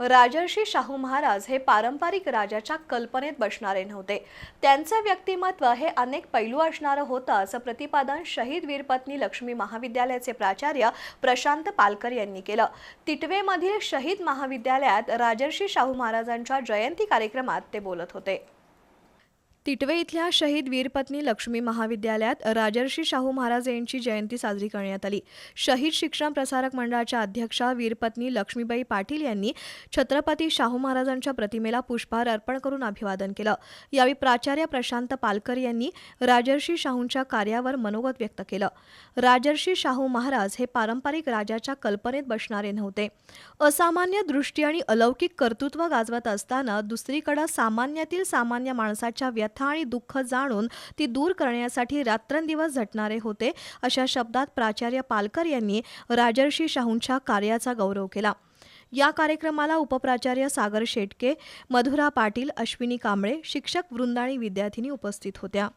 राजर्षी शाहू महाराज हे पारंपरिक राजाच्या कल्पनेत बसणारे नव्हते. त्यांचं व्यक्तिमत्व हे अनेक पैलू असणारं होतं असं प्रतिपादन शहीद वीरपत्नी लक्ष्मी महाविद्यालयाचे प्राचार्य प्रशांत पालकर यांनी केलं. तिटवेमधील शहीद महाविद्यालयात राजर्षी शाहू महाराजांच्या जयंती कार्यक्रमात ते बोलत होते. तिटवे इथल्या शहीद वीरपत्नी लक्ष्मी महाविद्यालयात राजर्षी शाहू महाराज यांची जयंती साजरी करण्यात आली. शहीद शिक्षण प्रसारक मंडळाच्या अध्यक्षा वीरपत्नी लक्ष्मीबाई पाटील यांनी छत्रपती शाहू महाराजांच्या प्रतिमेला पुष्पहार अर्पण करून अभिवादन केलं. यावेळी प्राचार्य प्रशांत पालकर यांनी राजर्षी शाहूंच्या कार्यावर मनोगत व्यक्त केलं. राजर्षी शाहू महाराज हे पारंपरिक राजाच्या कल्पनेत बसणारे नव्हते. असामान्य दृष्टी आणि अलौकिक कर्तृत्व गाजवत असताना दुसरीकडे सामान्यातील सामान्य माणसाच्या व्यथा आणि दुःख जाणून ती दूर करण्यासाठी रात्रंदिवस झटणारे होते अशा शब्दात प्राचार्य पालकर यांनी राजर्षी शाहूंच्या कार्याचा गौरव केला. या कार्यक्रमाला उपप्राचार्य सागर शेटके मधुरा पाटील अश्विनी कांबळे शिक्षक वृंद आणि विद्यार्थिनी उपस्थित होत्या.